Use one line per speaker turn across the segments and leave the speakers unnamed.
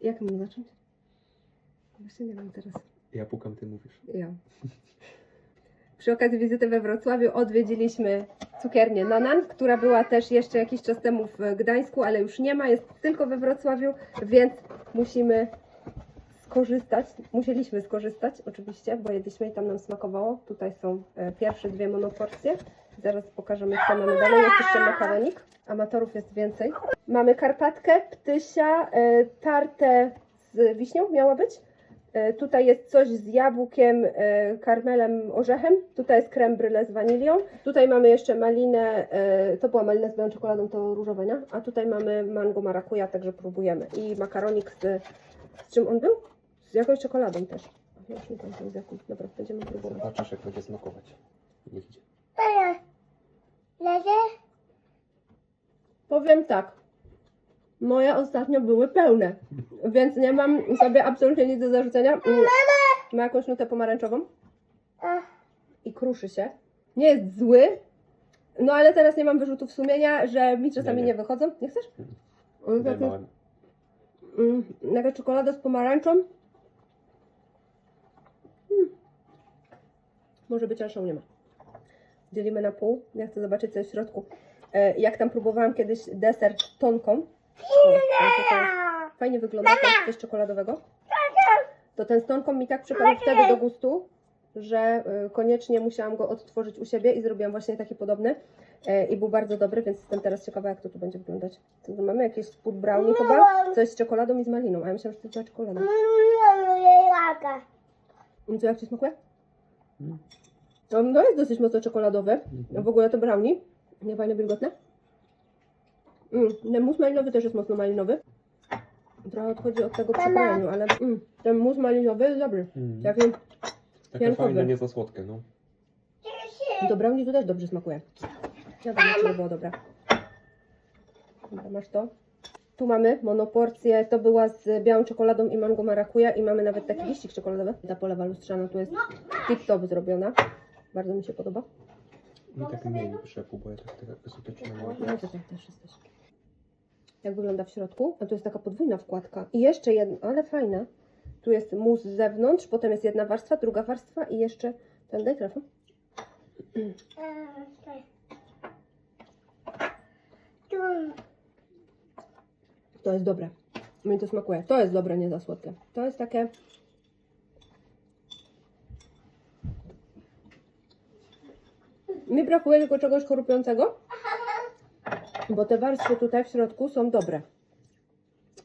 Jak mam zacząć? Właśnie nie wiem teraz.
Ja pukam, ty mówisz.
Ja. Przy okazji wizyty we Wrocławiu odwiedziliśmy cukiernię Nonan, która była też jeszcze jakiś czas temu w Gdańsku, ale już nie ma, jest tylko we Wrocławiu, więc musimy skorzystać, musieliśmy skorzystać oczywiście, bo jedliśmy i tam nam smakowało. Tutaj są e, pierwsze dwie monoporcje. Zaraz pokażemy co mamy dalej. Jest jeszcze makaronik. Amatorów jest więcej. Mamy karpatkę, ptysia, e, tartę z wiśnią miała być. E, Tutaj jest coś z jabłkiem, e, karmelem, orzechem. Tutaj jest creme brulee z wanilią. Tutaj mamy jeszcze malinę, to była malina z białą czekoladą, to różowe, nie? A tutaj mamy mango marakuja, także próbujemy. I makaronik z, z czym on był? Z jakąś czekoladą też. Ja już nie pamiętam z jaką. Dobra, będziemy próbować.
Zobaczysz, jak będzie smakować. Niech idzie.
Leży?
Powiem tak. Moje ostatnio były pełne, więc nie mam sobie absolutnie nic do zarzucenia. Mm, Ma jakąś nutę pomarańczową i kruszy się. Nie jest zły, no ale teraz nie mam wyrzutów sumienia, że mi czasami nie,
Nie, nie.
wychodzą. Nie chcesz? On taki, mm, Jaka czekolada z pomarańczą. Mm. Może być, ale szału nie ma. Dzielimy na pół. Ja chcę zobaczyć, co jest w środku. E, jak tam próbowałam kiedyś deser z tonką. O, Fajnie wygląda, to coś czekoladowego. To ten z tonką mi tak przypadł wtedy do gustu, że y, koniecznie musiałam go odtworzyć u siebie i zrobiłam właśnie taki podobny. E, I był bardzo dobry, więc jestem teraz ciekawa, jak to tu będzie wyglądać. Co tu mamy? Jakieś spód brownie chyba? Coś z czekoladą i z maliną. A ja myślałam, że to była czekolada. Co, jak Ci smakuje?
Mm.
No, no jest dosyć mocno czekoladowy.
Mhm.
No w ogóle to brownie. Nie fajne, wilgotne. Mm, ten mus malinowy też jest mocno malinowy. Trochę odchodzi od tego przy
Mama.
krojeniu, ale mm, ten mus malinowy jest dobry.
Mm.
Taki
Takie fajne, nie za słodkie, no.
do brownie to też dobrze smakuje. Ja wiem, czy to było dobre. Dobra, masz to. Tu mamy monoporcję, to była z białą czekoladą i mango marakuja i mamy nawet taki liścik czekoladowy. Ta polewa lustrzana tu jest tip-top zrobiona. Bardzo mi się podoba.
Mi tak mniej przepu, bo ja tak tak wysokieczne mam.
No to tak też jesteś. Jak wygląda w środku? A tu jest taka podwójna wkładka. I jeszcze jedna, ale fajna. Tu jest mus z zewnątrz, potem jest jedna warstwa, druga warstwa i jeszcze ten daj telefon. To jest dobre. Mi to smakuje. To jest dobre, nie za słodkie. To jest takie. Brakuje tylko czegoś korupiącego, bo te warstwy tutaj w środku są dobre.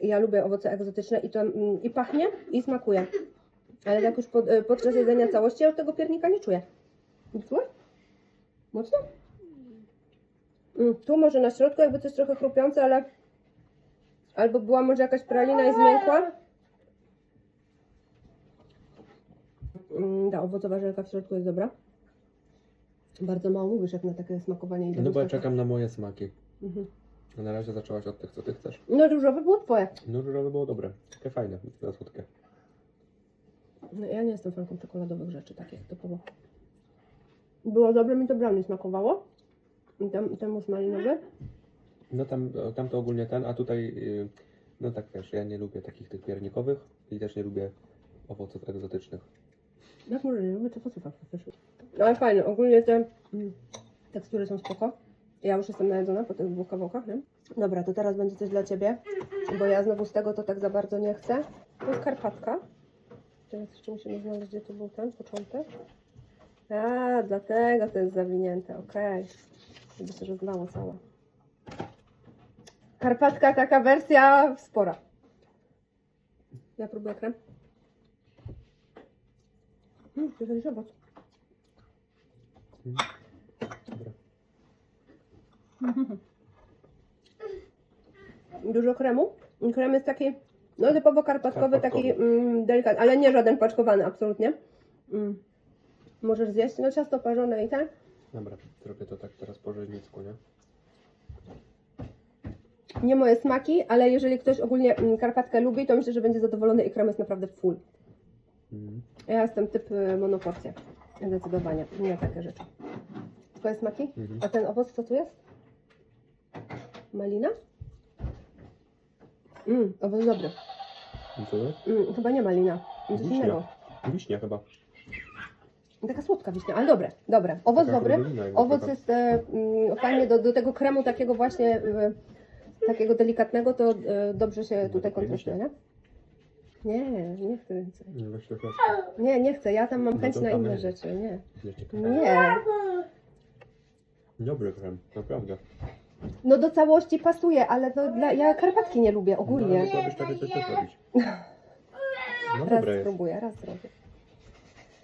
Ja lubię owoce egzotyczne i to mm, i pachnie, i smakuje. Ale jak już pod, e, podczas jedzenia całości, ja tego piernika nie czuję. Czuję? Mocno? Mm, tu może na środku jakby coś trochę chrupiące, ale Albo była może jakaś pralina i zmiękła. Mm, Ta owocowa żelka w środku jest dobra. Bardzo mało mówisz jak na takie smakowanie i
No bo ja
degustacja.
czekam na moje smaki.
Mhm.
A na razie zaczęłaś od tych, co ty chcesz.
No różowe było twoje.
No różowe było dobre. Takie fajne, za słodkie.
No, ja nie jestem fanką czekoladowych rzeczy takich typowo. Było dobre, mi to brownie smakowało. I Ten, ten mus malinowy.
No tam, tam to ogólnie ten, a tutaj, y, no tak wiesz, ja nie lubię takich tych piernikowych i też nie lubię owoców egzotycznych.
Jak może nie lubię to owoców też. No ale fajne, ogólnie te mm, tekstury są spoko. Ja już jestem najedzona po tych dwóch kawałkach, nie? Dobra, to teraz będzie coś dla Ciebie, bo ja znowu z tego to tak za bardzo nie chcę. To jest karpatka. Teraz jeszcze musimy znaleźć, gdzie to był ten początek. A, dlatego to jest zawinięte, okej. Żeby się rozlało cała. Karpatka, taka wersja spora. Ja próbuję krem. Hmm, to jest.
Dobra.
Dużo kremu. Krem jest taki, no typowo karpatkowy, taki mm, delikatny, ale nie żaden paczkowany, absolutnie. Mm. Możesz zjeść, no ciasto parzone i tak.
Dobra, zrobię to tak teraz po rzeźnicku, nie?
Nie moje smaki, ale jeżeli ktoś ogólnie mm, karpatkę lubi, to myślę, że będzie zadowolony i krem jest naprawdę full.
Mm.
Ja jestem typ y, monoporcja. Zdecydowanie, nie takie rzeczy. Twoje smaki?
Mhm.
A ten owoc co tu jest? Malina? Mmm, owoc dobry.
I co to jest?
Mm, chyba nie malina. Coś
Wiśnia.
innego.
Wiśnia chyba.
Taka słodka wiśnia, ale dobre, dobre. Owoc
Taka
dobry.
jakby
Owoc
taka.
jest e, mm, fajnie do, do tego kremu takiego właśnie e, takiego delikatnego, to e, dobrze się tutaj kontrastuje, nie? Nie, nie chcę więcej.
Nie, weź to.
Nie, nie chcę, ja tam mam
No
chęć
to
na
tam
inne
jest.
rzeczy, nie.
Nie. Dobry krem, naprawdę.
No do całości pasuje, ale to dla, ja karpatki nie lubię
No,
ogólnie.
ale mogłabyś takie coś też robić. No
Raz
dobre jest.
spróbuję, raz zrobię.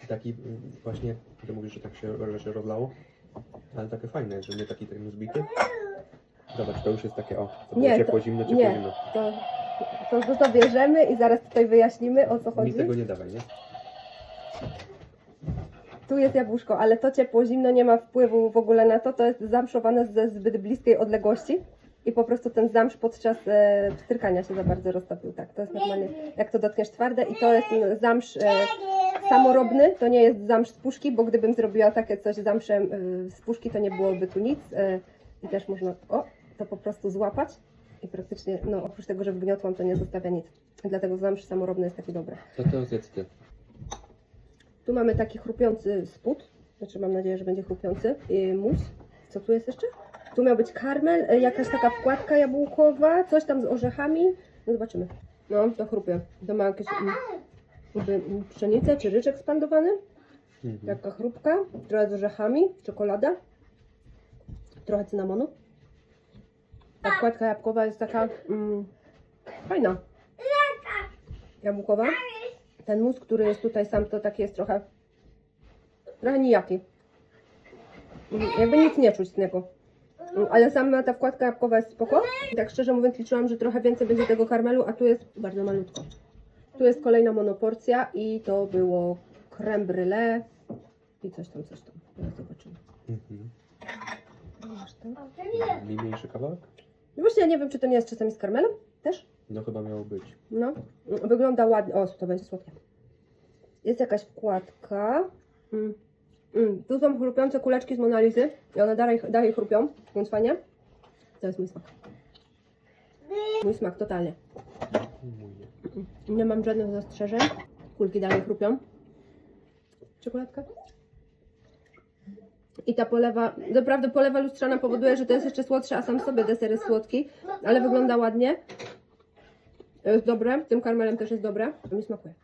Taki mm, właśnie, ty mówisz, że tak się, że się rozlało, ale takie fajne jest, że nie taki ten zbity. Zobacz, to już jest takie, o, to było
Nie,
ciepło,
to-
zimno, ciepło,
nie.
zimno.
To, to, to, to bierzemy i zaraz tutaj wyjaśnimy o co
Mi
chodzi.
tego nie dawaj, nie?
Tu jest jabłuszko, ale to ciepło, zimno nie ma wpływu w ogóle na to. To jest zamszowane ze zbyt bliskiej odległości i po prostu ten zamsz podczas e, pstrykania się za bardzo roztopił. Tak, to jest normalnie, jak to dotkniesz twarde i to jest zamsz e, samorobny, to nie jest zamsz z puszki, bo gdybym zrobiła takie coś zamszem e, z puszki, to nie byłoby tu nic. E, I też można, o, to po prostu złapać i praktycznie, no oprócz tego, że wgniotłam, to nie zostawia nic. Dlatego zamsz samorobny jest taki dobry.
To to zjedz ty.
Tu mamy taki chrupiący spód, znaczy mam nadzieję, że będzie chrupiący. I mus. Co tu jest jeszcze? Tu miał być karmel, e, jakaś taka wkładka jabłkowa, coś tam z orzechami. No zobaczymy. No, to chrupie. To ma jakieś mm, jakby, mm, pszenicę czy ryczek spandowany.
Mhm.
Taka chrupka, trochę z orzechami, czekolada, trochę cynamonu. Ta wkładka jabłkowa jest taka mm, fajna. Jabłkowa. Ten mus, który jest tutaj sam, to taki jest trochę trochę nijaki. Mm, Jakby nic nie czuć z niego. Mm, Ale sama ta wkładka jabłkowa jest spoko. Tak szczerze mówiąc liczyłam, że trochę więcej będzie tego karmelu, a tu jest bardzo malutko. Tu jest kolejna monoporcja i to było creme brulee i coś tam, coś tam. Teraz zobaczymy.
Mhm.
Masz to?
Mniejszy kawałek?
No właśnie ja nie wiem, czy to nie jest czasami z karmelem też?
No chyba miało być.
No, wygląda ładnie. O, to będzie słodkie. Jest jakaś wkładka. Mm. Mm. Tu są chrupiące kuleczki z Monalizy i one dalej, dalej chrupią, więc fajnie. To jest mój smak. Mój smak, totalnie.
Nie
mam żadnych zastrzeżeń. Kulki dalej chrupią. Czekoladka. I ta polewa, naprawdę polewa lustrzana powoduje, że to jest jeszcze słodsze, a sam w sobie deser jest słodki, ale wygląda ładnie. Jest dobre, tym karmelem też jest dobre. To mi smakuje.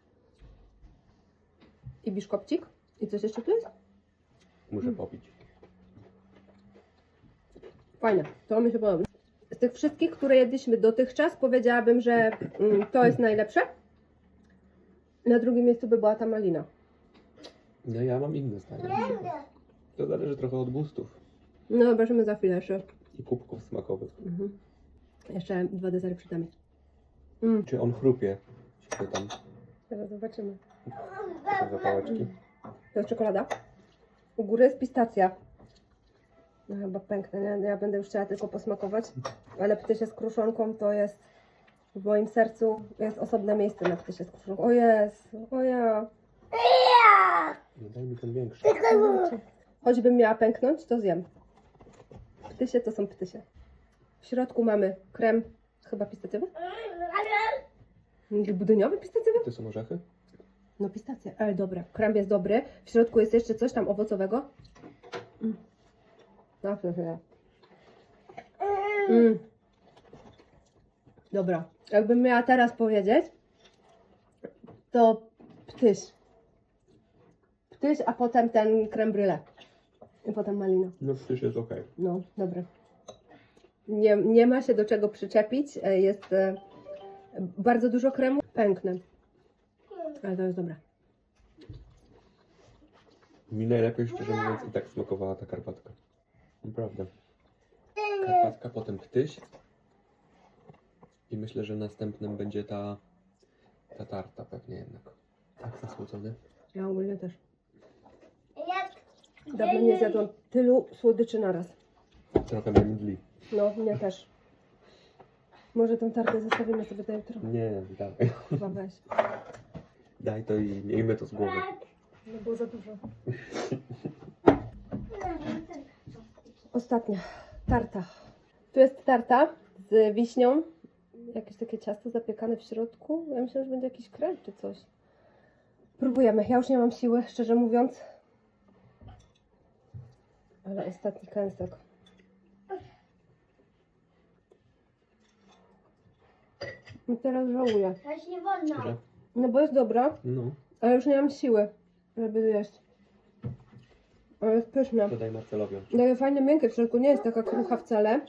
I biszkopcik. I coś jeszcze tu jest?
Muszę popić.
Fajne, to mi się podoba. Z tych wszystkich, które jedliśmy dotychczas, powiedziałabym, że mm, to jest najlepsze. Na drugim miejscu by była ta malina.
No ja mam inne zdanie. To zależy trochę od gustów
No zobaczymy za chwilę jeszcze.
i kubków smakowych.
Mhm. Jeszcze dwa desery przed nami. Mm.
Czy on chrupie? Czy tam
Teraz zobaczymy.
te zapałeczki?
To jest czekolada. U góry jest pistacja. No chyba pęknę, nie? Ja będę już chciała tylko posmakować. Ale ptysie z kruszonką to jest w moim sercu jest osobne miejsce na ptysie z kruszonką. O jest, o ja.
No daj mi ten większy.
Choćbym miała pęknąć, to zjem. Ptysie to są ptysie. W środku mamy krem, chyba pistacjowy? Budyniowy pistacjowy?
To są orzechy?
No pistacja, ale dobra. Krem jest dobry. W środku jest jeszcze coś tam owocowego. Mm. No, to. Mm. Dobra. Jakbym miała teraz powiedzieć, to ptyś. Ptyś, a potem ten krem bryle. I potem malina.
No przecież jest okej.
No, dobry. Nie, nie ma się do czego przyczepić. E, Jest e, bardzo dużo kremu. Pękne. Ale to jest dobre.
Mi najlepiej, szczerze mówiąc, i tak smakowała ta karpatka. Naprawdę. Karpatka, potem ptyś. I myślę, że następnym będzie ta, ta tarta pewnie jednak. Tak zasłodzony.
Ja ogólnie też. Dawno nie zjadłam tylu słodyczy naraz.
Trochę mnie mdli.
No, mnie też. Może tą tartę zostawimy sobie do jutro.
Nie, dawaj.
Chyba weź.
Daj to i miejmy to z głowy.
No było za dużo. Ostatnia. Tarta. Tu jest tarta z wiśnią jakieś takie ciasto zapiekane w środku. Ja myślę, że będzie jakiś krem czy coś. Próbujemy. Ja już nie mam siły, szczerze mówiąc. Ale ostatni kęsek. I teraz żałuję.
Też nie wolno.
No bo jest dobra,
No,
ale już nie mam siły, żeby jeść. Ale jest pyszna.
dodaj Marcelowi.
Daje fajne miękkie w środku, nie jest taka krucha wcale.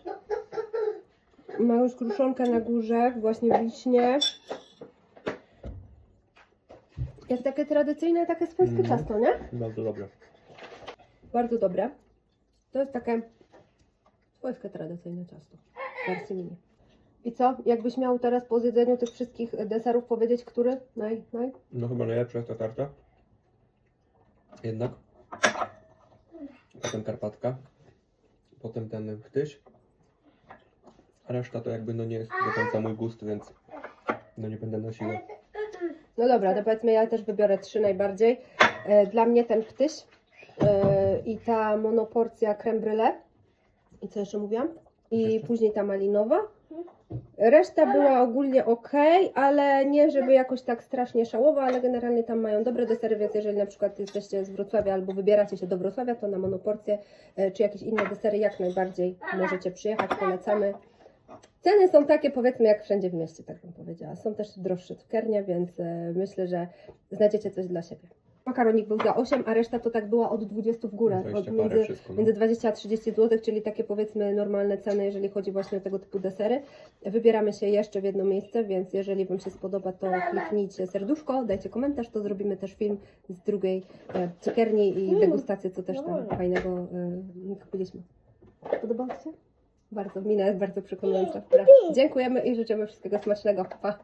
Ma już kruszonkę na górze, właśnie wiśnie. Jak takie tradycyjne, takie swojskie
Mhm.
ciasto, nie?
Bardzo dobre.
Bardzo dobre. To jest takie swojskie tradycyjne ciasto w wersji mini. I co? Jakbyś miał teraz po zjedzeniu tych wszystkich deserów powiedzieć, który? Naj, naj?
No chyba najlepsza jest ta tarta. Jednak. Potem karpatka. Potem ten chtyś. A reszta to jakby no nie jest do końca mój gust, więc no nie będę na siłę.
No dobra, to powiedzmy ja też wybiorę trzy najbardziej. E, Dla mnie ten ptyś i ta monoporcja creme brulee. I co jeszcze mówiłam? I
Jeszcze?
później ta malinowa. Reszta była ogólnie ok, ale nie żeby jakoś tak strasznie szałowa, ale generalnie tam mają dobre desery, więc jeżeli na przykład jesteście z Wrocławia albo wybieracie się do Wrocławia, to na monoporcję e, czy jakieś inne desery jak najbardziej możecie przyjechać, polecamy. Ceny są takie powiedzmy jak wszędzie w mieście, tak bym powiedziała. Są też droższe cukiernie, więc e, myślę, że znajdziecie coś dla siebie. Makaronik był za 8, a reszta to tak była od 20 w górę.
20
Od między,
wszystko. No.
między 20 a 30 zł, czyli takie powiedzmy normalne ceny, jeżeli chodzi właśnie o tego typu desery. Wybieramy się jeszcze w jedno miejsce, więc jeżeli Wam się spodoba, to kliknijcie serduszko, dajcie komentarz, to zrobimy też film z drugiej e, cukierni i degustację, co też tam fajnego e, kupiliśmy. Podobało Ci się? Bardzo, mina jest bardzo przekonująca. Dobra. Dziękujemy i życzymy wszystkiego smacznego. Pa!